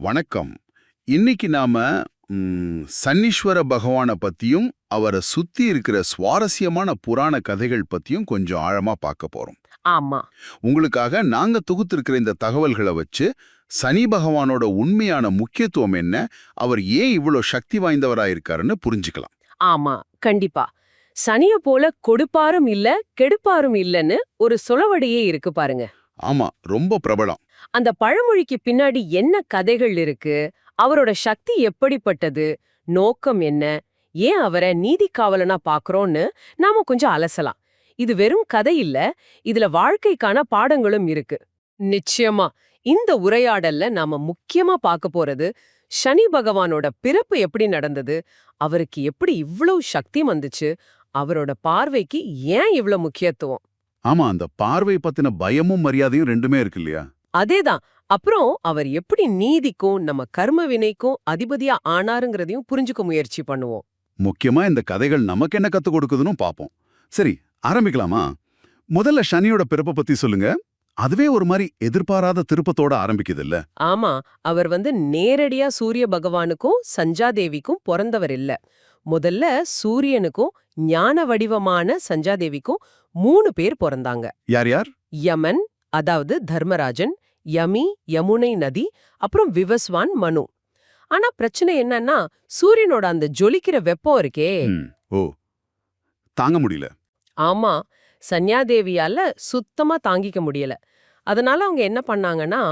வணக்கம். இன்னைக்கு நாம சன்னீஸ்வர பகவானை பத்தியும் அவரை சுத்தி இருக்கிற சுவாரஸ்யமான புராண கதைகள் பத்தியும் கொஞ்சம் ஆழமா பார்க்க போறோம். ஆமா. உங்களுக்காக நாங்க தொகுத்திருக்கிற இந்த தகவல்களை வச்சு சனி பகவானோட உண்மையான முக்கியத்துவம் என்ன அவர் ஏன் இவ்வளோ சக்தி வாய்ந்தவரா இருக்காருன்னு புரிஞ்சுக்கலாம். ஆமா கண்டிப்பா. சனிய போல கொடுப்பாரும் இல்ல கெடுப்பாரும் இல்லன்னு ஒரு சொலவடியே இருக்கு பாருங்க. ஆமா ரொம்ப பிரபலம். அந்த பழமொழிக்கு பின்னாடி என்ன கதைகள் இருக்கு? அவரோட சக்தி எப்படிப்பட்டது? நோக்கம் என்ன? ஏன் அவரை நீதி காவலனா பாக்குறோம்னு நாம கொஞ்சம் அலசலாம். இது வெறும் கதை இல்ல இதுல வாழ்க்கைக்கான பாடங்களும் இருக்கு. நிச்சயமா இந்த உரையாடல்ல நாம முக்கியமா பார்க்க போறது சனி பகவானோட பிறப்பு எப்படி நடந்தது? அவருக்கு எப்படி இவ்வளவு சக்தி வந்துச்சு? அவரோட பார்வைக்கு ஏன் இவ்ளோ முக்கியத்துவம்? ஆமா அந்த பார்வை பத்தின பயமும் மரியாதையும் ரெண்டுமே இருக்கு இல்லையா? அதேதான். அப்புறம் அவர் எப்படி நீதிக்கும் நம்ம கர்ம வினைக்கும் அதிபதியா ஆனாருங்கிறதையும் புரிஞ்சுக்க முயற்சி பண்ணுவோம். முக்கியமா இந்த கதைகள் நமக்கு என்ன கத்துக் கொடுக்குதுன்னு பாப்போம். சரி ஆரம்பிக்கலாமா? முதல்ல சனியோட பிறப்பை பத்தி சொல்லுங்க. அதுவே ஒரு மாதிரி எதிர்பாராத திருப்பத்தோட ஆரம்பிக்குது இல்ல ஆமா அவர் வந்து நேரடியா சூரிய பகவானுக்கும் சஞ்சாதேவிக்கும் பிறந்தவர் இல்ல. முதல்ல சூரியனுக்கும் ஞான வடிவமான சஞ்சாதேவிக்கும் மூணு பேர் பிறந்தாங்க. யார் யார்? யமன் அதாவது தர்மராஜன் யமி யமுனை நதி அப்புறம் விவஸ்வான் மனு. ஆனா பிரச்சனை என்னன்னா சூரியனோட அந்த ஜொலிக்கிற வெப்பம் இருக்கே. ஓ. தாங்க முடியல. ஆமா சன்யாதேவியால சுத்தமா தாங்கிக்க முடியல. அதனால அவங்க என்ன பண்ணாங்கன்னா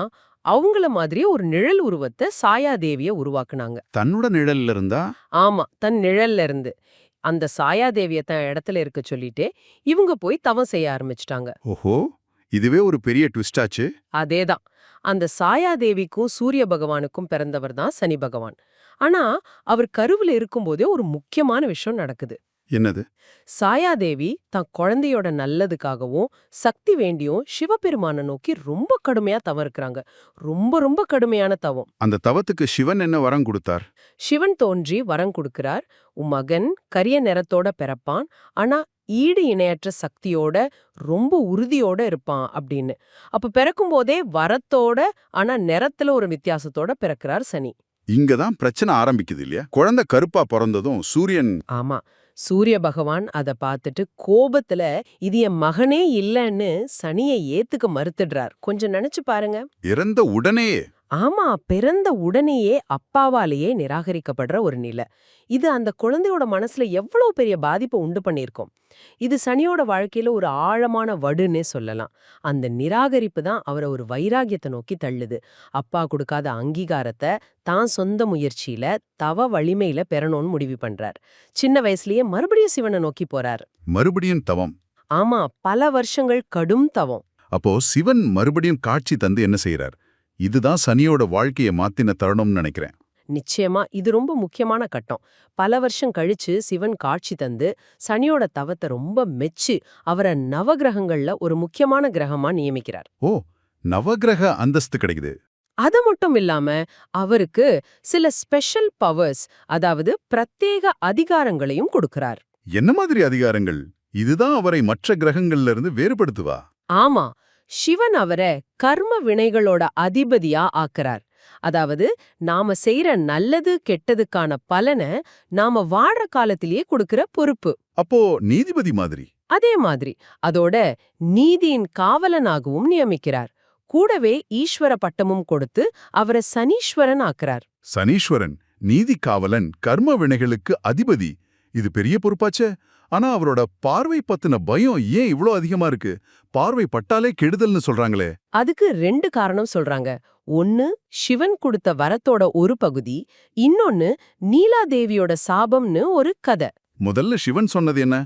அவங்கள மாதிரியே ஒரு நிழல் உருவத்தை சாயாதேவிய உருவாக்குனாங்க. தன்னோட நிழல்ல இருந்தா? ஆமா தன் நிழல்ல இருந்து. அந்த சாயாதேவிய தன் இடத்துல இருக்க சொல்லிட்டு இவங்க போய் தவம் செய்ய ஆரம்பிச்சிட்டாங்க. ஓஹோ. இதுவே ஒரு பெரிய ட்விஸ்ட் ஆச்சு அதேதான். அந்த சாயாதேவிக்கும் சூரிய பகவானுக்கும் பிறந்தவர் தான் சனி பகவான். ஆனா அவர் கருவுல இருக்கும்போதே ஒரு முக்கியமான விஷயம் நடக்குது. என்னது? சாயாதேவி தன் குழந்தையோட நல்லதுக்காகவும் சக்தி வேண்டியும் சிவபெருமான நோக்கி ரொம்ப கடுமையா தவம் இருக்கிறாங்க ரொம்ப ரொம்ப கடுமையான தவம். அந்த தவத்துக்கு சிவன் என்ன வரம் கொடுத்தார்? சிவன் தோன்றி வரம் கொடுக்கிறார். உன் மகன் கரிய நிறத்தோட பிறப்பான். ஆனா ஈடு இணையற்ற சக்தியோட ரொம்ப உறுதியோட இருப்பான் அப்படின்னு. அப்ப பிறக்கும் போதே வரத்தோட ஆனா நிறத்துல ஒரு வித்தியாசத்தோட பிறக்கிறார் சனி. இங்கதான் பிரச்சனை ஆரம்பிக்குது இல்லையா? குழந்தை கருப்பா பிறந்ததும் சூரியன் ஆமா. சூரிய பகவான் அத பார்த்துட்டு கோபத்துல இது என் மகனே இல்லைன்னு சனியை ஏத்துக்க மறுத்துடுறார். கொஞ்சம் நினைச்சு பாருங்க. இறந்த உடனேயே ஆமா பிறந்த உடனேயே அப்பாவாலேயே நிராகரிக்கப்படுற ஒரு நிலை. இது அந்த குழந்தையோட மனசுல எவ்வளவு பெரிய பாதிப்பை உண்டு பண்ணியிருக்கும். இது சனியோட வாழ்க்கையில ஒரு ஆழமான வடுன்னே சொல்லலாம். அந்த நிராகரிப்பு தான் அவரை ஒரு வைராகியத்தை நோக்கி தள்ளுது. அப்பா கொடுக்காத அங்கீகாரத்தை தான் சொந்த முயற்சியில தவ வலிமையில பெறணும்னு முடிவு பண்றார். சின்ன வயசுலயே மறுபடியும் சிவனை நோக்கி போறார். மறுபடியும் தவம். ஆமா பல வருஷங்கள் கடும் தவம். அப்போ சிவன் மறுபடியும் காட்சி தந்து என்ன செய்யறார் இதுதான் சனியோட வாழ்க்கையை மாத்தின தருணம்னு நினைக்கிறேன். நிச்சயமா இது ரொம்ப முக்கியமான கட்டம். பல வருஷம் கழிச்சு சிவன் காட்சி தந்து சனியோட தவத்தை ரொம்ப மெச்சு அவரை நவகிரகங்கள்ல ஒரு முக்கியமான கிரகமா நியமிக்கிறார். ஓ நவக்கிரக அந்தஸ்து கிடைக்குது. அது மட்டும் இல்லாம அவருக்கு சில ஸ்பெஷல் பவர்ஸ் அதாவது பிரத்யேக அதிகாரங்களையும் கொடுக்கிறார். என்ன மாதிரி அதிகாரங்கள்? இதுதான் அவரை மற்ற கிரகங்கள்ல இருந்து வேறுபடுத்துவா? ஆமா சிவன் அவரை கர்ம வினைகளோட அதிபதியா ஆக்குறார். அதாவது நாம செய்யற நல்லது கெட்டதுக்கான பலனை நாம வாழற காலத்திலேயே கொடுக்கிற பொறுப்பு. அப்போ நீதிபதி மாதிரி? அதே மாதிரி அதோட நீதியின் காவலனாகவும் நியமிக்கிறார். கூடவே ஈஸ்வர பட்டமும் கொடுத்து அவரை சனீஸ்வரன் ஆக்குறார். சனீஸ்வரன் நீதி காவலன் கர்ம வினைகளுக்கு அதிபதி இது பெரிய பொறுப்பாச்சே. ஆனா அவரோட பார்வை பத்தின பயம் ஏன் இவ்ளோ அதிகமா இருக்கு? பார்வை பட்டாலே கெடுதல்னு சொல்றாங்களே. அதுக்கு ரெண்டு காரணம் சொல்றாங்க. ஒன்னு சிவன் கொடுத்த வரத்தோட ஒரு பகுதி. இன்னொன்னு நீலாதேவியோட சாபம்னு ஒரு கதை. முதல்ல சிவன் சொன்னது என்ன?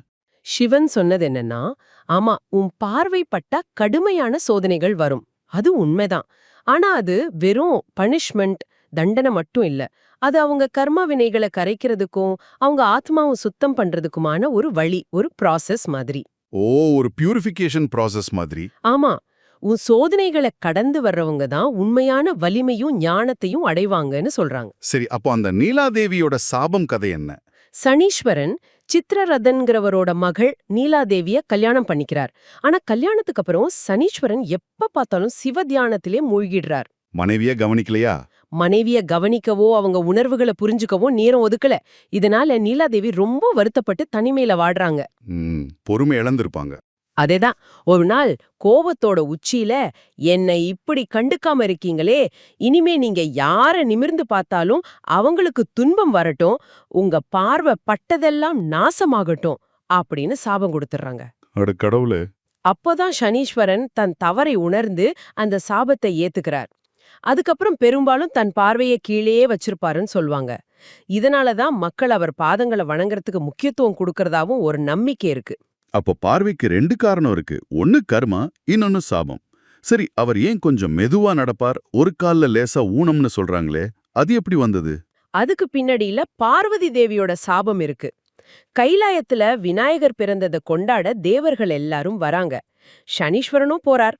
சிவன் சொன்னது என்னன்னா ஆமா உன் பார்வைப்பட்ட கடுமையான சோதனைகள் வரும். அது உண்மைதான். ஆனா அது வெறும் பனிஷ்மெண்ட் தண்டனை மட்டும் இல்ல. அது அவங்க கர்ம வினைகளை கரைக்கிறதுக்கும் அவங்க ஆத்மாவை சுத்தம் பண்றதுக்குமான ஒரு வழி ஒரு ப்ராசஸ் மாதிரி. ஓ ஒரு பியூரிஃபிகேஷன் ப்ராசஸ் மாதிரி. ஆமா. உன் சோதனைகளை கடந்து வர்றவங்க தான் உண்மையான வலிமையும் ஞானத்தையும் அடைவாங்கன்னு சொல்றாங்க. சரி அப்போ அந்த நீலாதேவியோட சாபம் கதை என்ன? சனீஸ்வரன் சித்திரரதன்கிறவரோட மகள் நீலாதேவிய கல்யாணம் பண்ணிக்கிறார். ஆனா கல்யாணத்துக்கு அப்புறம் சனீஸ்வரன் எப்ப பார்த்தாலும் சிவ தியானத்திலே மூழ்கிடுறார். மனைவிய கவனிக்கலையா? மனைவிய கவனிக்கவோ அவங்க உணர்வுகளை புரிஞ்சுக்கவோ நேரம் ஒதுக்கல. இதனால நீலாதேவி ரொம்ப வருத்தப்பட்டு தனிமையில வாடுறாங்க. பொறுமை இழந்திருப்பாங்க. அதேதான். ஒரு நாள் கோபத்தோட உச்சியில என்னை இப்படி கண்டுக்காம இருக்கீங்களே. இனிமே நீங்க யார நிமிர்ந்து பார்த்தாலும் அவங்களுக்கு துன்பம் வரட்டும். உங்க பார்வை பட்டதெல்லாம் நாசமாகட்டும். அப்படின்னு சாபம் கொடுத்துறாங்க அட கடவுளே. அப்போதான் சனீஸ்வரன் தன் தவறை உணர்ந்து அந்த சாபத்தை ஏத்துக்கிறார். அதுக்கப்புறம் பெரும்பாலும் தன் பார்வையை கீழேயே வச்சிருப்பாருன்னு சொல்லுவாங்க. இதனாலதான் மக்கள் அவர் பாதங்களை வணங்குறதுக்கு முக்கியத்துவம் கொடுக்கறதாவும் ஒரு நம்பிக்கை இருக்கு. அப்போ பார்வைக்கு ரெண்டு காரணம் இருக்கு. ஒன்னு கர்மா இன்னொன்னு சாபம். சரி அவர் ஏன் கொஞ்சம் மெதுவா நடப்பார்? ஒரு கால்ல லேசா ஊனம்னு சொல்றாங்களே அது எப்படி வந்தது? அதுக்கு பின்னடியில பார்வதி தேவியோட சாபம் இருக்கு. கைலாயத்துல விநாயகர் பிறந்ததை கொண்டாட தேவர்கள் எல்லாரும் வராங்க. சனீஸ்வரனும் போறார்.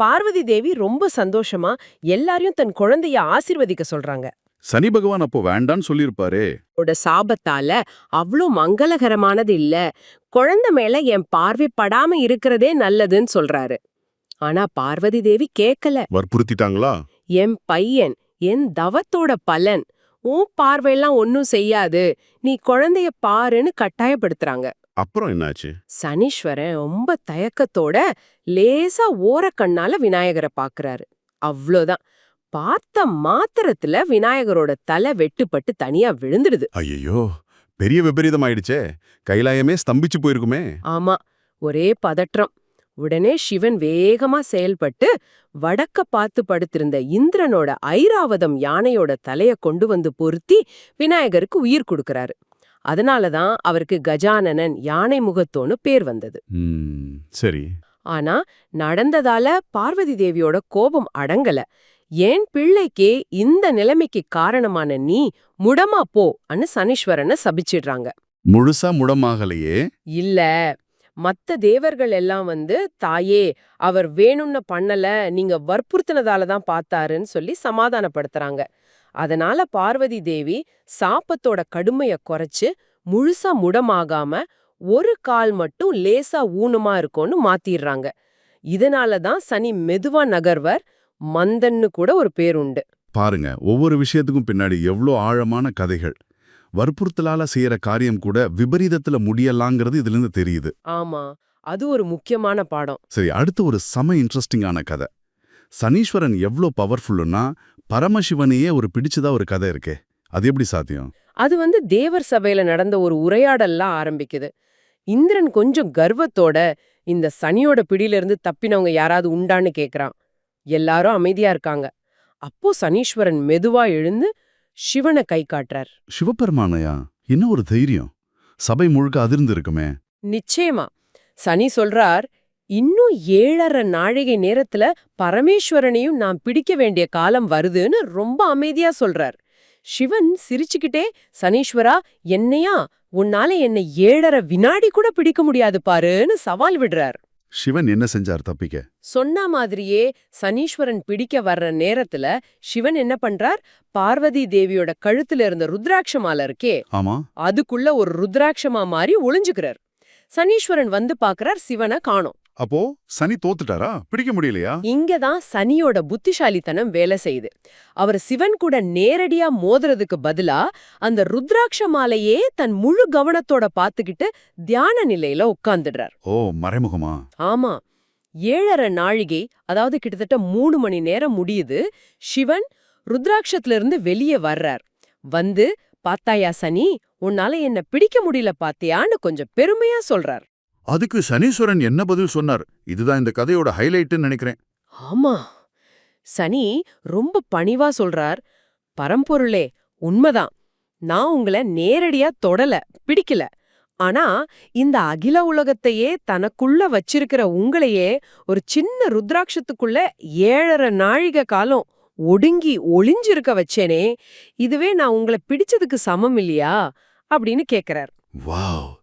பார்வதி தேவி ரொம்ப சந்தோஷமா எல்லாரையும் தன் குழந்தைய ஆசீர்வதிக்க சொல்றாங்க. சனி பகவான் அப்போ வேண்டான்னு சொல்லியிருப்பாரே. ஓட சாபத்தால அவ்ளோ மங்களகரமானது இல்ல. குழந்தை மேல என் பார்வை படாம இருக்கிறதே நல்லதுன்னு சொல்றாரு. ஆனா பார்வதி தேவி கேக்கல. வற்புறுத்திட்டாங்களா? என் பையன் என் தவத்தோட பலன் உன் பார்வையெல்லாம் ஒன்னும் செய்யாது. நீ குழந்தைய பாருன்னு கட்டாயப்படுத்துறாங்க. அப்புறம் என்னாச்சு? சனீஸ்வரன் ரொம்ப தயக்கத்தோட லேசா ஓரக்கண்ணால விநாயகரை பாக்குறாரு. அவ்ளோதான். பார்த்த மாத்திரத்துல விநாயகரோட தலை வெட்டுப்பட்டு தனியா விழுந்துடுது. ஐயோ பெரிய விபரீதம் ஆயிடுச்சே கைலாயமே ஸ்தம்பிச்சு போயிருக்குமே. ஆமா. ஒரே பதற்றம். உடனே சிவன் வேகமா செயல்பட்டு வடக்க பார்த்து படுத்திருந்த இந்திரனோட ஐராவதம் யானையோட தலைய கொண்டு வந்து பொருத்தி விநாயகருக்கு உயிர் கொடுக்கறாரு. அதனாலதான் அவருக்கு கஜானனன் யானை முகத்தோன்னு பேர் வந்தது. சரி. ஆனா நடந்ததால பார்வதி தேவியோட கோபம் அடங்கல. ஏன் பிள்ளைக்கே இந்த நிலைமைக்கு காரணமான நீ முடமா போ அன்னு சனீஸ்வரனை சபிச்சிடுறாங்க. முழுசா முடமாகலையே? இல்ல மத்த தேவர்கள் எல்லாம் வந்து தாயே அவர் வேணும்னு பண்ணல நீங்க வற்புறுத்தினதால தான் பார்த்தாருன்னு சொல்லி சமாதானப்படுத்துறாங்க. அதனால பார்வதி தேவி சாப்பத்தோட கடுமைய குறைச்சு முழுசா முடமாகாம ஒரு கால் மட்டும் லேசா ஊனமா இருக்கும்னு மாத்திடுறாங்க இதனால தான் சனி மெதுவா நகர்வர். மந்தன்னு கூட ஒரு பேருண்டு பாருங்க ஒவ்வொரு விஷயத்துக்கும் பின்னாடி எவ்ளோ ஆழமான கதைகள். வற்புறுத்தலால செய்யற காரியம் கூட விபரீதத்துல முடியலாங்கிறது இதுல இருந்து தெரியுது. ஆமா அது ஒரு முக்கியமான பாடம். சரி அடுத்து ஒரு செம இன்ட்ரெஸ்டிங்கான கதை. சனீஸ்வரன் எவ்ளோ பவர்ஃபுல்லுன்னா பரமசிவனையே ஒரு பிடிச்சதா ஒரு கதை இருக்கே. அது எப்படி சாத்தியம்? அது வந்து தேவர் சபையில நடந்த ஒரு உரையாடல்லாம் ஆரம்பிக்குது. இந்திரன் கொஞ்சம் கர்வத்தோட இந்த சனியோட பிடியிலிருந்து தப்பினவங்க யாராவது உண்டான்னு கேக்குறான். எல்லாரும் அமைதியா இருக்காங்க. அப்போ சனீஸ்வரன் மெதுவா எழுந்து சிவனை கை காட்டுறார். சிவபெருமானையா? என்ன ஒரு தைரியம்? சபை முழுக்க அதிர்ந்து இருக்குமே. நிச்சயமா. சனி சொல்றார் இன்னும் ஏழரை நாழிகை நேரத்துல பரமேஸ்வரனையும் நான் பிடிக்க வேண்டிய காலம் வருதுன்னு ரொம்ப அமைதியா சொல்றார். சிவன் சிரிச்சுக்கிட்டே சனீஸ்வரா என்னையா? உன்னால என்னை ஏழரை வினாடி கூட பிடிக்க முடியாது பாருன்னு சவால் விடுறார். சிவன் என்ன செஞ்சார் தப்பிக்க? சொன்ன மாதிரியே சனீஸ்வரன் பிடிக்க வர்ற நேரத்துல சிவன் என்ன பண்றார்? பார்வதி தேவியோட கழுத்துல இருந்த ருத்ராட்ச மாலை இருக்கே ஆமா. அதுக்குள்ள ஒரு ருத்ராட்சமா மாறி ஒளிஞ்சுக்கிறார். சனீஸ்வரன் வந்து பார்க்கறார் சிவனை காணோம். அப்போ சனி தோத்துட்டாரா? பிடிக்க முடியலையா? இங்கதான் சனியோட புத்திசாலித்தனம் வேலை செய்யுது. அவர் சிவன் கூட நேரடியா மோதுறதுக்கு பதிலா அந்த ருத்ராட்ச மாலையே தன் முழு கவனத்தோட பாத்துக்கிட்டு தியான நிலையில உட்கார்ந்துடுறார். ஓ மறைமுகமா? ஆமா. ஏழரை நாழிகை அதாவது கிட்டத்தட்ட மூணு மணி நேரம் முடியுது சிவன் ருத்ராட்சத்துல இருந்து வெளியே வர்றார். வந்து பாத்தாயா சனி உன்னால என்ன பிடிக்க முடியல பாத்தியான்னு கொஞ்சம் பெருமையா சொல்றார். அதுக்கு சனீஸ்வரன் என்ன பதில் சொன்னார்? இதுதான் இந்த கதையோட ஹைலைட்னு நினைக்கிறேன். ஆமா. சனி ரொம்ப பணிவா சொல்றார். பரம்பொருளே உண்மைதான். நான் உங்களை நேரடியா தொடல பிடிக்கல. ஆனா இந்த அகில உலகத்தையே தனக்குள்ள வச்சிருக்கிற உங்களையே ஒரு சின்ன ருத்ராட்சத்துக்குள்ள ஏழரை நாழிகை காலம் ஒடுங்கி ஒளிஞ்சிருக்க வச்சேனே இதுவே நான் உங்களை பிடிச்சதுக்கு சமம் இல்லையா? அப்படின்னு கேக்குறார். வாவ்.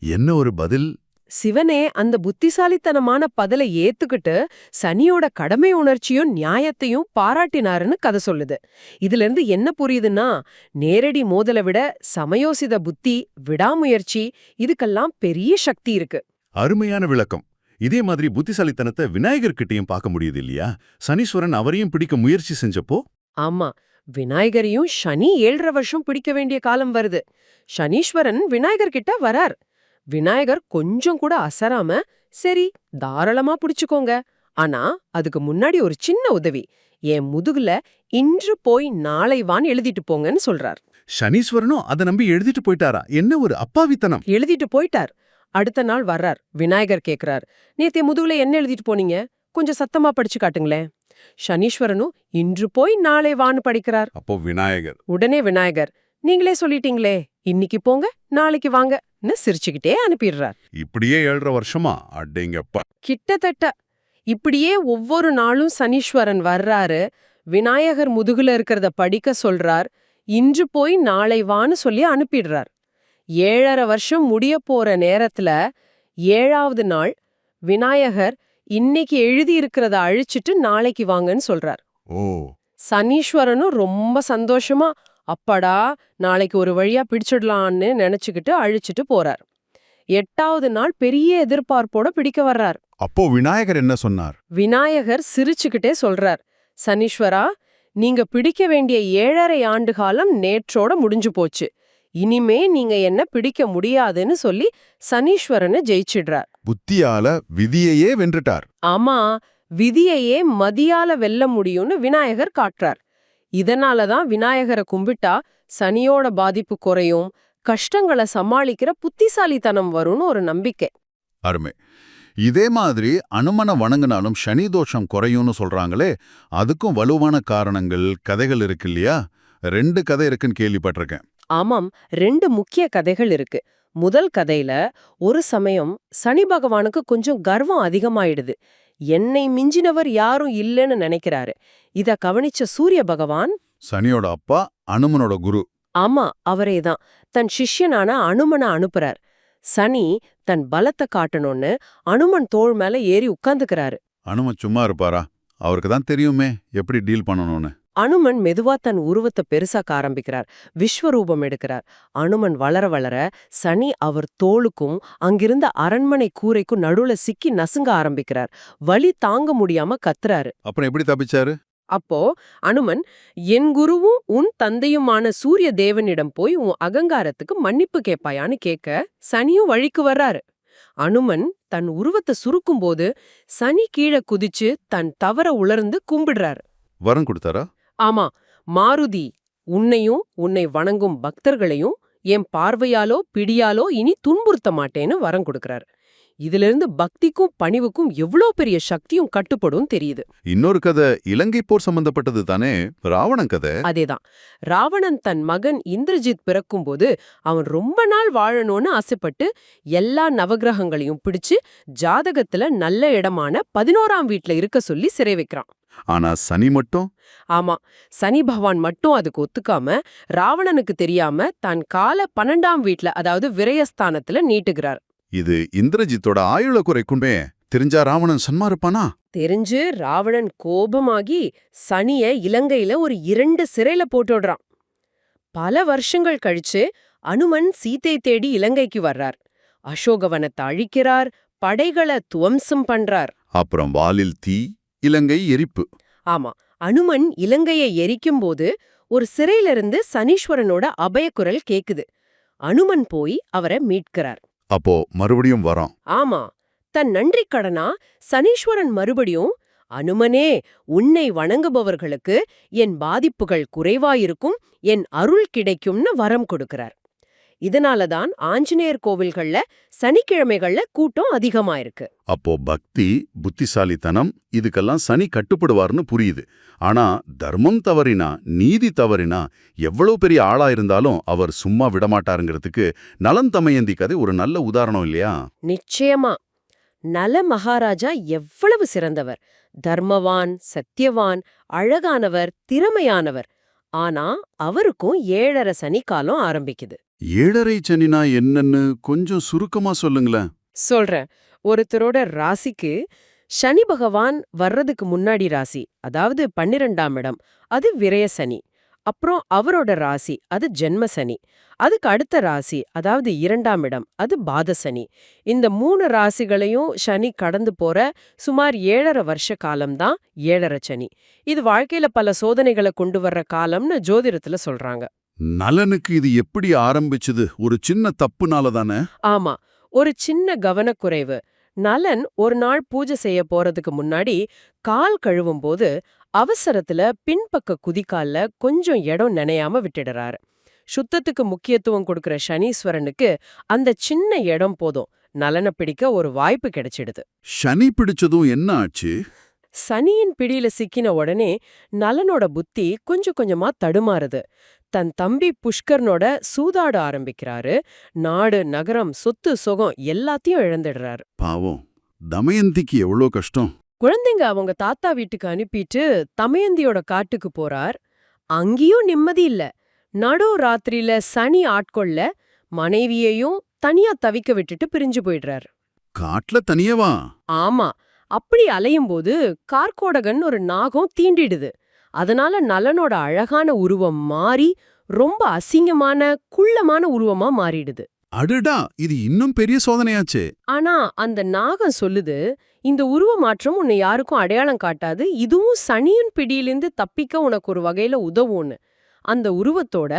என்ன ஒரு பதில்? சிவனே அந்த புத்திசாலித்தனமான பதிலை ஏத்துக்கிட்டு சனியோட கடமை உணர்ச்சியும் நியாயத்தையும் பாராட்டினாருன்னு கதை சொல்லுது. இதுல இருந்து என்ன புரியுதுன்னா நேரடி மோதலை விட சமயோசித புத்தி விடாமுயற்சி இதுக்கெல்லாம் பெரிய சக்தி இருக்கு. அருமையான விளக்கம். இதே மாதிரி புத்திசாலித்தனத்தை விநாயகர்கிட்டயும் பார்க்க முடியுது இல்லையா? சனீஸ்வரன் அவரையும் பிடிக்க முயற்சி செஞ்சப்போ? ஆமா விநாயகரையும் சனி ஏழரை வருஷம் பிடிக்க வேண்டிய காலம் வருது. சனீஸ்வரன் விநாயகர் கிட்ட வரார். விநாயகர் கொஞ்சம் கூட அசராம சரி தாராளமா பிடிச்சுக்கோங்க. ஆனா அதுக்கு முன்னாடி ஒரு சின்ன உதவி. என் முதுகுல இன்று போய் நாளை வான்னு எழுதிட்டு போங்கன்னு சொல்றார். சனீஸ்வரனும் அதை நம்பி எழுதிட்டு போயிட்டாரா? என்ன ஒரு அப்பாவித்தனம். எழுதிட்டு போயிட்டார். அடுத்த நாள் வர்றார். விநாயகர் கேக்குறார். நேத்தே முதுகுல என்ன எழுதிட்டு போனீங்க? கொஞ்சம் சத்தமா படிச்சு காட்டுங்களேன். சனீஸ்வரனும் இன்று போய் நாளை வான்னு படிக்கிறார். அப்போ விநாயகர். உடனே விநாயகர் நீங்களே சொல்லிட்டீங்களே இன்னைக்கு போங்க நாளைக்கு வாங்கன்னு சிரிச்சுக்கிட்டே அனுப்பிடுறார். இப்படியே ஏழரை வருஷமா? அடேங்கப்பா. கிட்டத்தட்ட இப்படியே ஒவ்வொரு நாளும் சனீஸ்வரன் வர்றாரு. விநாயகர் முதுகுல இருக்கிறத படிக்க சொல்றார். இன்று போய் நாளை வான்னு சொல்லி அனுப்பிடுறார். ஏழரை வருஷம் முடிய போற நேரத்துல ஏழாவது நாள் விநாயகர் இன்னைக்கு எழுதி இருக்கிறத அழிச்சிட்டு நாளைக்கு வாங்கன்னு சொல்றார். ஓ. சனீஸ்வரனும் ரொம்ப சந்தோஷமா அப்பாடா நாளைக்கு ஒரு வழியா பிடிச்சிடலான்னு நினைச்சுக்கிட்டு அழிச்சிட்டு போறார். எட்டாவது நாள் பெரிய எதிர்பார்ப்போட பிடிக்க வர்றார். அப்போ விநாயகர் என்ன சொன்னார்? விநாயகர் சிரிச்சுக்கிட்டே சொல்றார் சனீஸ்வரா நீங்க பிடிக்க வேண்டிய ஏழரை ஆண்டு காலம் நேற்றோட முடிஞ்சு போச்சு. இனிமே நீங்க என்ன பிடிக்க முடியாதுன்னு சொல்லி சனீஸ்வரனை ஜெயிச்சிடுறார். புத்தியால விதியையே வென்றுட்டார். ஆமா விதியையே மதியால வெல்ல முடியும்னு விநாயகர் காட்டுறார். இதனால தான் விநாயகரை கும்பிட்டா சனியோட பாதிப்பு குறையும் கஷ்டங்களை சமாளிக்கிற புத்திசாலித்தனம் வரும்னு ஒரு நம்பிக்கை. அருமை. இதே மாதிரி அனுமனை வணங்கினாலும் சனி தோஷம் குறையும்னு சொல்றாங்களே அதுக்கும் வலுவான காரணங்கள் கதைகள் இருக்கு இல்லையா? ரெண்டு கதை இருக்குன்னு கேள்விப்பட்டிருக்கேன். ஆமாம் ரெண்டு முக்கிய கதைகள் இருக்கு. முதல் கதையில ஒரு சமயம் சனி பகவானுக்கு கொஞ்சம் கர்வம் அதிகமாயிடுது. என்னை மிஞ்சினவர் யாரும் இல்லைன்னு நினைக்கிறாரு. இத கவனிச்ச சூரிய பகவான் சனியோட அப்பா அனுமனோட குரு. ஆமா அவரேதான் தன் சிஷ்யனான அனுமனை அனுப்புறார். சனி தன் பலத்தை காட்டணும்னு அனுமன் தோள் மேல ஏறி உட்கார்ந்துக்கிறாரு. அனுமன் சும்மா இருப்பாரா? அவருக்கு தான் தெரியுமே எப்படி டீல் பண்ணணும்னு. அனுமன் மெதுவா தன் உருவத்தை பெருசாக்க ஆரம்பிக்கிறார். விஸ்வரூபம் எடுக்கிறார். அனுமன் வளர வளர சனி அவர் தோளுக்கும் அங்கிருந்த அரண்மனை கூரைக்கும் நடுவுல சிக்கி நசுங்க ஆரம்பிக்கிறார். வலி தாங்க முடியாம கத்துறாரு. அப்புறம் எப்படி தப்பிச்சாரு? அப்போ அனுமன் என் குருவும் உன் தந்தையுமான சூரிய தேவனிடம் போய் உன் அகங்காரத்துக்கு மன்னிப்பு கேட்பாயான்னு கேட்க சனியும் வழிக்கு வர்றாரு. அனுமன் தன் உருவத்தை சுருக்கும்போது சனி கீழே குதிச்சு தன் தவற உணர்ந்து கும்பிடுறாரு. வரம் கொடுத்தாரா? ஆமா மாருதி உன்னையும் உன்னை வணங்கும் பக்தர்களையும் என் பார்வையாலோ பிடியாலோ இனி துன்புறுத்த மாட்டேன்னு வரம் கொடுக்கறாரு. இதிலிருந்து பக்திக்கும் பணிவுக்கும் எவ்ளோ பெரிய சக்தியும் கட்டுப்படும் தெரியுது. இன்னொரு கதை இலங்கை போர் சம்பந்தப்பட்டது தானே? ராவணன் கதை. அதேதான். ராவணன் தன் மகன் இந்திரஜித் பிறக்கும்போது அவன் ரொம்ப நாள் வாழணும்னு ஆசைப்பட்டு எல்லா நவக்கிரகங்களையும் பிடிச்சு ஜாதகத்துல நல்ல இடமான பதினோராம் வீட்ல இருக்க சொல்லி சிறை வைக்கிறான். ஆனா சனி மட்டும்? ஆமா. சனி பகவான் மட்டும் அதுக்கு ஒத்துக்காம ராவணனுக்கு தெரியாம தான் கால பன்னெண்டாம் வீட்ல அதாவது விரயஸ்தானத்துல நீட்டுகிறார். இது இந்திரஜித்தோட ஆயுள குறைக்குமே. தெரிஞ்சா ராவணன் சன்மா இருப்பானா தெரிஞ்சு ராவணன் கோபமாகி சனிய இலங்கையில ஒரு இரண்டு சிறையில போட்டுடுறான் பல வருஷங்கள் கழிச்சு அனுமன் சீத்தை தேடி இலங்கைக்கு வர்றார். அசோகவனத்தை அழிக்கிறார் படைகளை துவம்சம் பண்றார். அப்புறம் வாலில் தீ இலங்கை எரிப்பு. ஆமா. அனுமன் இலங்கையை எரிக்கும்போது ஒரு சிறையிலிருந்து சனீஸ்வரனோட அபயக்குரல் கேக்குது. அனுமன் போய் அவரை மீட்கிறார். அப்போ மறுபடியும் வரோம் ஆமா. தன் நன்றி கடனா சனீஸ்வரன் மறுபடியும் அனுமனே உன்னை வணங்குபவர்களுக்கு என் பாதிப்புகள் குறைவாயிருக்கும் என் அருள் கிடைக்கும்னு வரம் கொடுக்கிறார். இதனாலதான் ஆஞ்சநேயர் கோவில்கள்ல சனிக்கிழமைகள்ல கூட்டம் அதிகமாயிருக்கு. அப்போ பக்தி புத்திசாலித்தனம் இதுக்கெல்லாம் சனி கட்டுப்படுவார்னு புரியுது. ஆனா தர்மம் தவறினா நீதி தவறினா எவ்வளவு பெரிய ஆளா இருந்தாலும் அவர் சும்மா விடமாட்டாருங்கிறதுக்கு நலன் தமயந்தி கதை ஒரு நல்ல உதாரணம் இல்லையா? நிச்சயமா. நல மகாராஜா எவ்வளவு சிறந்தவர். தர்மவான் சத்தியவான் அழகானவர் திறமையானவர். ஆனா அவருக்கும் ஏழரை சனிக்காலம் ஆரம்பிக்குது. ஏழரை சனினா என்னன்னு கொஞ்சம் சுருக்கமா சொல்லுங்களேன். சொல்றேன். ஒருத்தரோட ராசிக்கு சனி பகவான் வர்றதுக்கு முன்னாடி ராசி அதாவது பன்னிரெண்டாம் இடம் அது விரய சனி. அப்புறம் அவரோட ராசி அது ஜென்ம சனி. அதுக்கு அடுத்த ராசி அதாவது இரண்டாம் இடம் அது பாதசனி இந்த மூணு ராசிகளையும் சனி கடந்து போற சுமார் ஏழரை வருஷ காலம்தான் ஏழரை சனி. இது வாழ்க்கையில பல சோதனைகளை கொண்டு வர்ற காலம்னு ஜோதிடத்துல சொல்றாங்க. நலனுக்கு இது எப்படி ஆரம்பிச்சது? ஒரு சின்ன தப்புனால தானே? ஆமா. ஒரு சின்ன கவனக்குறைவு. நலன் ஒரு நாள் பூஜை செய்ய போறதுக்கு முன்னாடி கால் கழுவும் போது அவசரத்துல பின்பக்க குதிக்கால்ல கொஞ்சம் இடம் நினையாம விட்டுடுறாரு. சுத்தத்துக்கு முக்கியத்துவம் கொடுக்கிற சனீஸ்வரனுக்கு அந்த சின்ன இடம் போதும். நலனை பிடிக்க ஒரு வாய்ப்பு கிடைச்சிடுது. சனி பிடிச்சதும் என்ன ஆச்சு? சனியின் பிடியில சிக்கின உடனே நலனோட புத்தி கொஞ்சம் கொஞ்சமா தடுமாறுது. தன் தம்பி புஷ்கர்னோட சூதாட ஆரம்பிக்கிறாரு. நாடு நகரம் சொத்து சுகம் எல்லாத்தையும் இழந்துடுறாரு. பாவம். தமயந்திக்கு எவ்வளோ கஷ்டம். குழந்தைங்க அவங்க தாத்தா வீட்டுக்கு அனுப்பிட்டு தமயந்தியோட காட்டுக்கு போறார். அங்கேயும் நிம்மதி இல்ல. நடு ராத்திரியில சனி ஆட்கொள்ள மனைவியையும் தனியா தவிக்க விட்டுட்டு பிரிஞ்சு போயிடுறார். காட்டுல தனியவா ஆமா. அப்படி அலையும்போது கார்கோடகன் ஒரு நாகம் தீண்டிடுது. அதனால நலனோட அழகான உருவம் மாறி ரொம்ப அசிங்கமான குள்ளமான உருவமா மாறிடுது. அடடா! இது இன்னும் பெரிய சோதனையாச்சே. ஆனா அந்த நாகம் சொல்லுது இந்த உருவ மாற்றம் உன்னை யாருக்கும் அடையாளம் காட்டாது இதுவும் சனியின் பிடியிலிருந்து தப்பிக்க உனக்கு ஒரு வகையில உதவும்னு. அந்த உருவத்தோட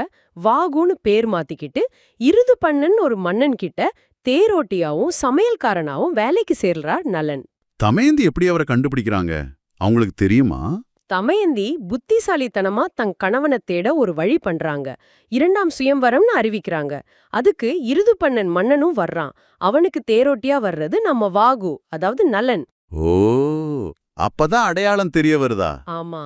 வாகுன்னு பேர் மாத்திக்கிட்டு இருது பண்ணன் ஒரு மன்னன் கிட்ட தேரோட்டியாவும் சமையல்காரனாவும் வேலைக்கு சேர்றார் நலன். தமயந்தி எப்படி அவரை கண்டுபிடிக்கிறாங்க? அவங்களுக்கு தெரியுமா? தமயந்தி புத்திசாலித்தனமா தன் கணவனை தேட ஒரு வழி பண்றாங்க. இரண்டாம் சுயம்வரம்னு அறிவிக்கிறாங்க. அதுக்கு இருது பண்ணன் மன்னனும் வர்றான். அவனுக்கு தேரோட்டியா வர்றது நம்ம வாகு அதாவது நலன். ஓ அப்பதான் அடையாளம் தெரிய வருதா? ஆமா.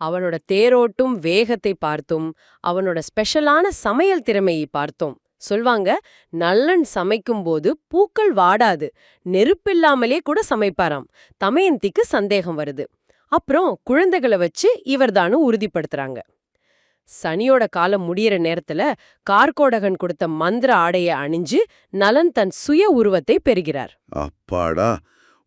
அவனோட தேரோட்டும் வேகத்தை பார்த்தும். அவனோட ஸ்பெஷலான சமையல் திறமையை பார்த்தோம். சொல்வாங்க நல்லன் சமைக்கும்போது பூக்கள் வாடாது. நெருப்பில்லாமலே கூட சமைப்பாராம். தமயந்திக்கு சந்தேகம் வருது. அப்புறம் குழந்தைகளை வச்சு இவர்தானு உறுதிப்படுத்துறாங்க. சனியோட காலம் முடியிற நேரத்துல கார்கோடகன் கொடுத்த மந்திர ஆடைய அணிஞ்சு நலன் தன் சுய உருவத்தை பெறுகிறார். அப்பாடா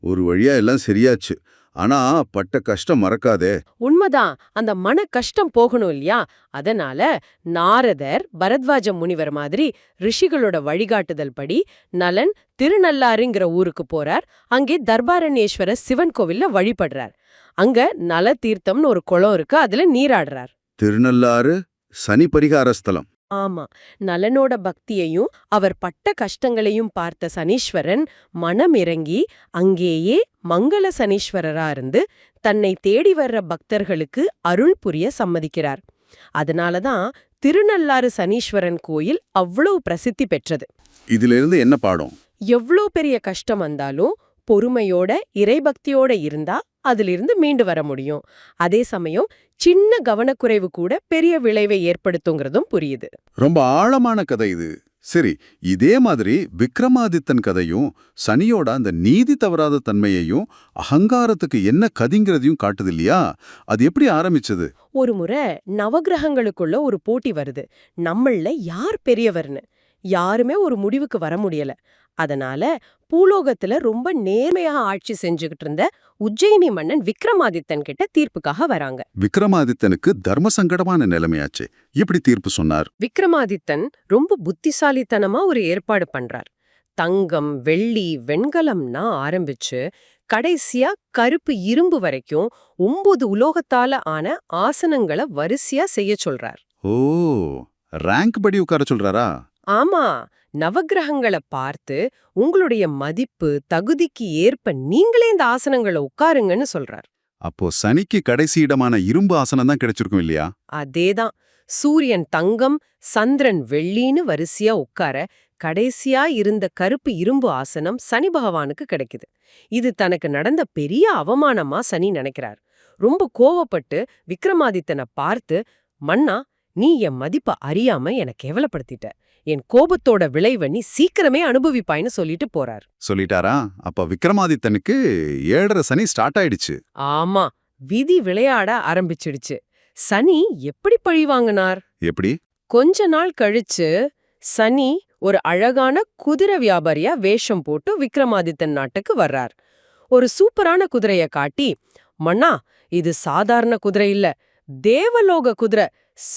ஒரு வழியா எல்லாம் சரியாச்சு. ஆனா பட்ட கஷ்டம் மறக்காதே. உண்மைதான். அந்த மன கஷ்டம் போகணும் இல்லையா? அதனால நாரதர் பரத்வாஜ முனிவர் மாதிரி ரிஷிகளோட வழிகாட்டுதல் படி நலன் திருநள்ளாறுங்கிற ஊருக்கு போறார். அங்கே தர்பாரண்யேஸ்வரர் சிவன் கோவில்ல வழிபடுறார். அங்க நல தீர்த்தம்னு ஒரு குளம் இருக்கு. அதுல நீராடுறார். திருநள்ளாறு சனி பரிகார ஸ்தலம். ஆமா நலனோட பக்தியையும் அவர் பட்ட கஷ்டங்களையும் பார்த்த சனீஸ்வரன் மனம் இறங்கி அங்கேயே மங்கள சனீஸ்வரரா இருந்து தன்னை தேடி வர்ற பக்தர்களுக்கு அருள் புரிய சம்மதிக்கிறார். அதனாலதான் திருநள்ளாறு சனீஸ்வரன் கோயில் அவ்வளவு பிரசித்தி பெற்றது. இதிலிருந்து என்ன பாடம்? எவ்ளோ பெரிய கஷ்டம் வந்தாலும் பொறுமையோட இறைபக்தியோட இருந்தா அதிலிருந்து மீண்டு வர முடியும். அதே சமயம் சின்ன கவனக்குறைவு கூட பெரிய விளைவை ஏற்படுத்துங்கிறதும் புரியுது. ரொம்ப ஆழமான கதை இது. சரி இதே மாதிரி விக்ரமாதித்தன் கதையும் சனியோட அந்த நீதி தவறாத தன்மையையும் அகங்காரத்துக்கு என்ன கதிங்கிறதையும் காட்டுது இல்லையா? அது எப்படி ஆரம்பிச்சது? ஒரு முறை நவகிரகங்களுக்குள்ள ஒரு போட்டி வருது. நம்மள யார் பெரியவர்னு. யாருமே ஒரு முடிவுக்கு வர முடியல. அதனால பூலோகத்துல ரொம்ப நேர்மையா ஆட்சி செஞ்சுகிட்டு இருந்த உஜ்ஜயினி மன்னன் விக்ரமாதித்தன் கிட்ட தீர்ப்புக்காக வராங்க. விக்ரமாதித்தனுக்கு தர்ம சங்கடமான நிலைமையாச்சு. எப்படி தீர்ப்பு சொன்னார்? விக்ரமாதித்தன் ரொம்ப புத்திசாலித்தனமா ஒரு ஏற்பாடு பண்றார். தங்கம் வெள்ளி வெண்கலம்னா ஆரம்பிச்சு கடைசியா கருப்பு இரும்பு வரைக்கும் ஒன்பது உலோகத்தால ஆன ஆசனங்களை வரிசையா செய்ய சொல்றார். ஓ ரேங்க் படி உட்கார சொல்றாரா? ஆமா நவக்கிரகங்களை பார்த்து உங்களுடைய மதிப்பு தகுதிக்கு ஏற்ப நீங்களே இந்த ஆசனங்களை உட்காருங்கன்னு சொல்றார். அப்போ சனிக்கு கடைசி இடமான இரும்பு ஆசனம் தான் கிடைச்சிருக்கும் இல்லையா? அதேதான். சூரியன் தங்கம் சந்திரன் வெள்ளின்னு வரிசையா உட்கார கடைசியா இருந்த கருப்பு இரும்பு ஆசனம் சனி பகவானுக்கு கிடைக்குது. இது தனக்கு நடந்த பெரிய அவமானமா சனி நினைக்கிறார். ரொம்ப கோவப்பட்டு விக்ரமாதித்தனை பார்த்து மன்னா நீ என் மதிப்ப அறியாம என கேவலப்படுத்திட்ட. என் கோபத்தோட விளைவை நீ சீக்கிரமே அனுபவிப்பாய்ன்னு சொல்லிட்டு போறார். சொல்லிட்டாரா? அப்ப விக்ரமாதித்தனுக்கு ஏழரை சனி ஸ்டார்ட் ஆயிடுச்சு. ஆமா விதி விளையாட ஆரம்பிச்சிடுச்சு. சனி எப்படி பழி வாங்கினார்? எப்படி? கொஞ்ச நாள் கழிச்சு சனி ஒரு அழகான குதிரை வியாபாரியா வேஷம் போட்டு விக்ரமாதித்தன் நாட்டுக்கு வர்றார். ஒரு சூப்பரான குதிரைய காட்டி மன்னா இது சாதாரண குதிரை இல்ல. தேவலோக குதிரை.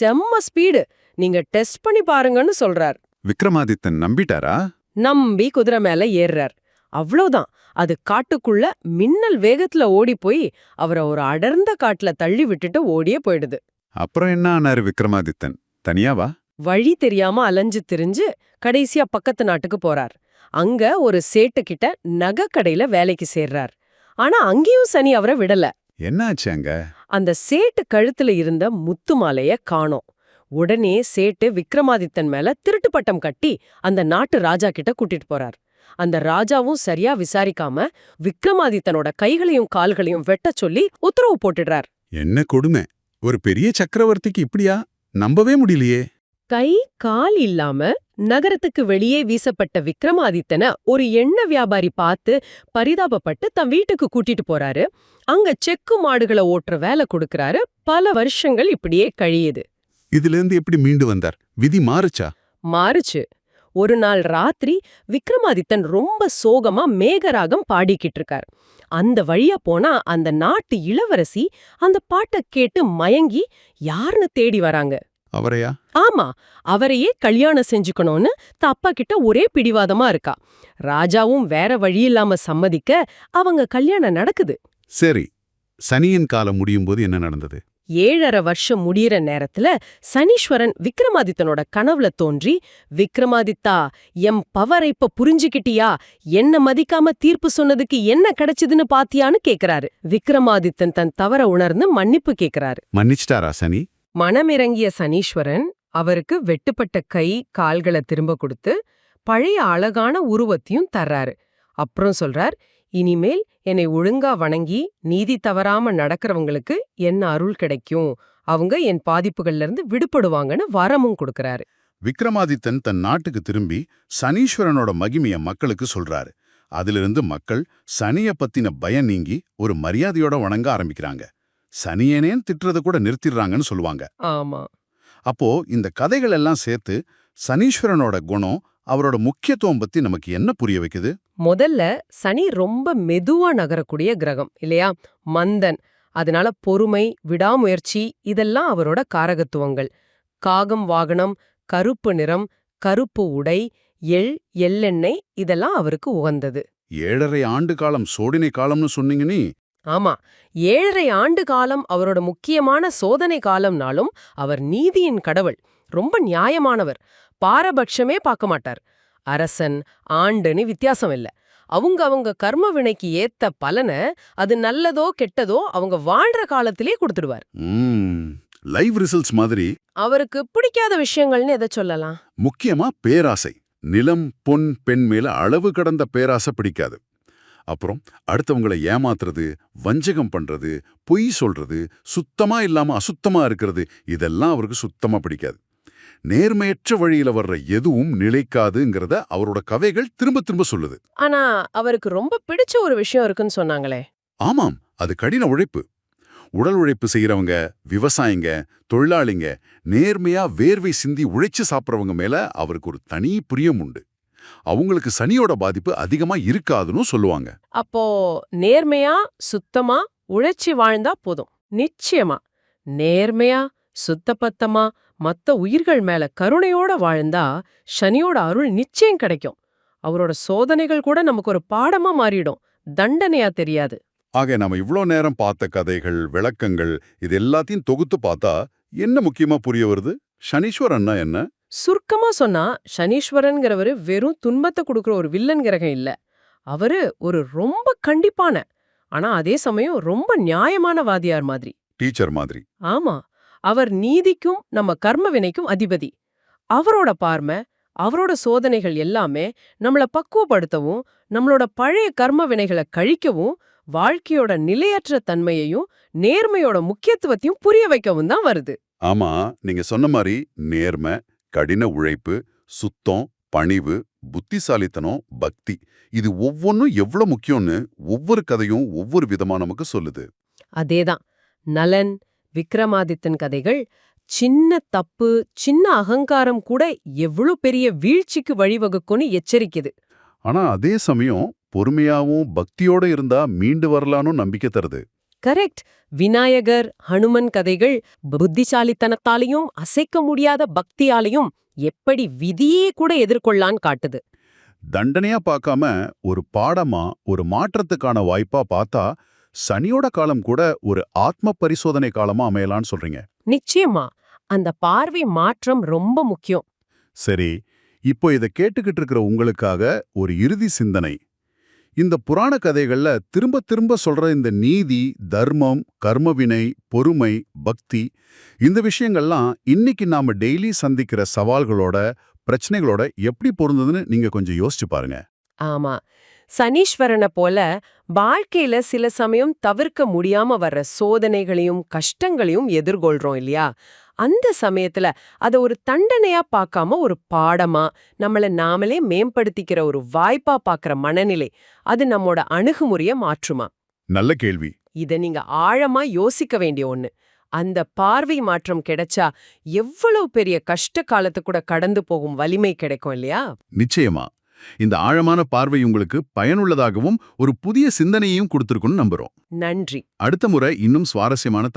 செம்ம ஸ்பீடு. நீங்க டெஸ்ட் பண்ணி பாருங்கன்னு சொல்றார். விக்ரமாதித்தன் நம்பிட்டாரா? நம்பி குதிரை மேல ஏறுறார். அவ்வளவுதான். அது காட்டுக்குள்ள மின்னல் வேகத்துல ஓடி போய் அவரை ஒரு அடர்ந்த காட்டுல தள்ளி விட்டுட்டு ஓடியே போயிடுது. அப்புறம் என்ன ஆனாரு விக்ரமாதித்தன்? தனியாவா வழி தெரியாம அலைஞ்சு திரிஞ்சு கடைசியா பக்கத்து நாட்டுக்கு போறார். அங்க ஒரு சேட்டு கிட்ட நகை கடையில வேலைக்கு சேர்றார். ஆனா அங்கேயும் சனி அவரை விடல. என்னாச்சு அங்க? அந்த சேட்டு கழுத்துல இருந்த முத்து மாலைய காணோம். உடனே சேட்டு விக்ரமாதித்தன் மேல திருட்டு பட்டம் கட்டி அந்த நாட்டு ராஜா கிட்ட கூட்டிட்டு போறார். அந்த ராஜாவும் சரியா விசாரிக்காம விக்ரமாதித்தனோட கைகளையும் கால்களையும் வெட்டச் சொல்லி உத்தரவு போட்டுடுறார். என்ன கொடுமை? ஒரு பெரிய சக்கரவர்த்திக்கு இப்படியா? நம்பவே முடியலையே. கை கால் இல்லாம நகரத்துக்கு வெளியே வீசப்பட்ட விக்ரமாதித்தனை ஒரு எண்ணெய் வியாபாரி பார்த்து பரிதாபப்பட்டு தன் வீட்டுக்கு கூட்டிட்டு போறாரு. அங்க செக்கு மாடுகளை ஓட்டுற வேலை கொடுக்கறாரு. பல வருஷங்கள் இப்படியே கழியுது. இதுல இருந்து எப்படி மீண்டு வந்தார்? விதி மாறுச்சா? மாறுச்சு. ஒரு நாள் ராத்திரி விக்ரமாதித்தன் ரொம்ப சோகமா மேகராகம் பாடிக்கிட்டு இருக்கார் அந்த வழியா போனா அந்த நாட்டு இளவரசி அந்த பாட்டை கேட்டு மயங்கி யாருன்னு தேடி வராங்க. அவரையா? ஆமா அவரையே கல்யாணம் செஞ்சுக்கணும்னு த அப்பா கிட்ட ஒரே பிடிவாதமா இருக்கா. ராஜாவும் வேற வழி இல்லாம சம்மதிக்க அவங்க கல்யாணம் நடக்குது. சரி சனியின் காலம் முடியும் போது என்ன நடந்தது? ஏழரை வருஷம் முடியிற நேரத்துல சனீஸ்வரன் விக்ரமாதித்தனோட கனவுல தோன்றி விக்ரமாதித்தா எம் பவரை இப்ப புரிஞ்சுக்கிட்டியா என்ன மதிக்காம தீர்ப்பு சொன்னதுக்கு என்ன கிடைச்சதுன்னு பாத்தியான்னு கேக்குறாரு. விக்ரமாதித்தன் தன் தவற உணர்ந்து மன்னிப்பு கேக்குறாரு. மன்னிச்சிட்டாரா சனி? மனமிறங்கிய சனீஸ்வரன் அவருக்கு வெட்டுப்பட்ட கை கால்களை திரும்ப கொடுத்து பழைய அழகான உருவத்தையும் தர்றாரு. அப்புறம் சொல்றார் இனிமேல் என்னை ஒழுங்கா வணங்கி நீதி தவறாம நடக்கிறவங்களுக்கு என்ன அருள் கிடைக்கும்? அவங்க என் பாதிப்புகள்ல இருந்து விடுபடுவாங்கன்னு வரமும் கொடுக்கறாரு. விக்ரமாதித்தன் தன் நாட்டுக்கு திரும்பி சனீஸ்வரனோட மகிமைய மக்களுக்கு சொல்றாரு. அதிலிருந்து மக்கள் சனிய பத்தின பயம் நீங்கி ஒரு மரியாதையோட வணங்க ஆரம்பிக்கிறாங்க. சனியனேன் திட்டுறத கூட நிறுத்திடுறாங்கன்னு சொல்லுவாங்க. ஆமா. அப்போ இந்த கதைகள் எல்லாம் சேர்த்து சனீஸ்வரனோட குணம் அவரோட முக்கியத்துவம் பத்தி நமக்கு என்ன புரிய வைக்குது? முதல்ல சனி ரொம்ப மெதுவா நகரக்கூடிய கிரகம் இல்லையா? மந்தன் அதனால பொறுமை விடாமுயற்சி இதெல்லாம் அவரோட காரகத்துவங்கள். காகம் வாகனம் கருப்பு நிறம் கருப்பு உடை எள் எள்ளெண்ணெய் இதெல்லாம் அவருக்கு உகந்தது. ஏழரை ஆண்டு காலம் சோடினை காலம்னு சொன்னீங்க நீ. ஆமா. ஏழரை ஆண்டு காலம் அவரோட முக்கியமான சோதனை காலம்னாலும் அவர் நீதியின் கடவுள் ரொம்ப நியாயமானவர். பாரபட்சமே பார்க்க மாட்டார். அரசன் ஆண்டுன்னு வித்தியாசம் இல்ல. அவங்க அவங்க கர்ம வினைக்கு ஏத்த பலனை அது நல்லதோ கெட்டதோ அவங்க வாழ்ற காலத்திலே கொடுத்துடுவார். லைவ் ரிசல்ட்ஸ் மாதிரி. அவருக்கு பிடிக்காத விஷயங்கள்னு எதை சொல்லலாம்? முக்கியமா பேராசை. நிலம் பொன் பெண் மேல அளவு கடந்த பேராசை பிடிக்காது. அப்புறம் அடுத்தவங்களை ஏமாத்துறது வஞ்சகம் பண்றது பொய் சொல்றது சுத்தமா இல்லாம அசுத்தமா இருக்கிறது இதெல்லாம் அவருக்கு சுத்தமா பிடிக்காது. நேர்மையற்ற வழியில வர்ற எதுவும் நிலைக்காதுங்கிறத அவரோட கதைகள் திரும்ப திரும்ப சொல்லுது. ஆனா அவருக்கு ரொம்ப பிடிச்ச ஒரு விஷயம் இருக்குன்னு சொன்னாங்களே. ஆமாம் அது கடின உழைப்பு. உடல் உழைப்பு செய்யறவங்க விவசாயிங்க தொழிலாளிங்க நேர்மையா வேர்வை சிந்தி உழைச்சு சாப்பிட்றவங்க மேல அவருக்கு ஒரு தனி பிரியம் உண்டு. அவங்களுக்கு சனியோட பாதிப்பு அதிகமா இருக்காதுன்னு சொல்லுவாங்க. அப்போ நேர்மையா சுத்தமா உழைச்சி வாழ்ந்தா போதும். நிச்சயமா நேர்மையா சுத்தபத்தமா மத்த உயிர்கள் மேல கருணையோட வாழ்ந்தா சனியோட அருள் நிச்சயம் கிடைக்கும். அவரோட சோதனைகள் கூட நமக்கு ஒரு பாடமா மாறிடும். தண்டனையா தெரியாது. ஆக நாம இவ்ளோ நேரம் பார்த்த கதைகள் விளக்கங்கள் இது எல்லாத்தையும் தொகுத்து பார்த்தா என்ன முக்கியமா புரிய வருது? சனீஸ்வரன்னா என்ன? சுருக்கமா சொன்னா சனீஸ்வரன்கிறவரு வெறும் துன்பத்தை கொடுக்கிற ஒரு வில்லன் கிரகம் இல்ல. அவரு ஒரு ரொம்ப கண்டிப்பான ஆனா அதே சமயம் ரொம்ப நியாயமான வாதியார் மாதிரி. டீச்சர் மாதிரி. ஆமா. அவர் நீதிக்கும் நம்ம கர்ம வினைக்கும் அதிபதி. அவரோட பார்மை அவரோட சோதனைகள் எல்லாமே நம்மள பக்குவப்படுத்தவும் நம்மளோட பழைய கர்ம வினைகளை கழிக்கவும் வாழ்க்கையோட நிலையற்ற தன்மையையும் நேர்மையோட முக்கியத்துவத்தையும் புரிய வைக்கவும் தான் வருது. ஆமா நீங்க சொன்ன மாதிரி நேர்மை கடின உழைப்பு சுத்தம் பணிவு புத்திசாலித்தனம் பக்தி இது ஒவ்வொன்றும் எவ்வளவு முக்கியம்னு ஒவ்வொரு கதையும் ஒவ்வொரு விதமா நமக்கு சொல்லுது. அதேதான். நலன் விக்ரமாதித்தன் கதைகள் சின்ன தப்பு சின்ன அகங்காரம் கூட எவ்வளவு பெரிய வீழ்ச்சிக்கு வழிவகுக்கும்னு எச்சரிக்குது. ஆனா அதே சமயம் பொறுமையாவும் பக்தியோட இருந்தா மீண்டு வரலான்னு நம்பிக்கை தருது. கரெக்ட். விநாயகர் ஹனுமன் கதைகள் புத்திசாலித்தனத்தாலையும் அசைக்க முடியாத பக்தியாலையும் எப்படி விதியே கூட எதிர்கொள்ளான்னு காட்டுது. தண்டனையா பார்க்காம ஒரு பாடமா ஒரு மாற்றத்துக்கான வாய்ப்பா பார்த்தா சனியோட காலம் கூட ஒரு ஆத்ம பரிசோதனை காலமா அமையலான்னு சொல்றீங்க. நிச்சயமா. அந்த பார்வை மாற்றம் ரொம்ப முக்கியம். சரி இப்போ இதை கேட்டுக்கிட்டு இருக்கிற உங்களுக்காக ஒரு இறுதி சிந்தனை. இந்த புராண கதைகள்ல திரும்ப திரும்ப சொல்ற இந்த நீதி தர்மம் கர்மவினை பொறுமை பக்தி இந்த விஷயங்கள்லாம் இன்னைக்கு நாம டெய்லி சந்திக்கிற சவால்களோட பிரச்சனைகளோட எப்படி பொருந்ததுன்னு நீங்க கொஞ்சம் யோசிச்சு பாருங்க. ஆமா. சனீஸ்வரனை போல வாழ்க்கையில சில சமயம் தவிர்க்க முடியாம வர்ற சோதனைகளையும் கஷ்டங்களையும் எதிர்கொள்றோம் இல்லையா? அந்த சமயத்துல அத ஒரு தண்டனையா பார்க்காம ஒரு பாடமா நம்மள நாமளே மேம்படுத்திக்கிற ஒரு வாய்ப்பா பார்க்கற மனநிலை அது நம்மோட அணுகுமுறைய மாற்றுமா? நல்ல கேள்வி. இத நீங்க ஆழமா யோசிக்க வேண்டிய ஒண்ணு. அந்த பார்வை மாற்றம் கிடைச்சா எவ்வளவு பெரிய கஷ்ட காலத்து கூட கடந்து போகும் வலிமை கிடைக்கும் இல்லையா? நிச்சயமா. இந்த ஆழமான பார்வை உங்களுக்கு பயனுள்ளதாகவும் ஒரு புதிய சிந்தனையையும் கொடுத்திருக்குன்னு நம்புறோம். நன்றி. அடுத்த முறை இன்னும் சுவாரஸ்யமான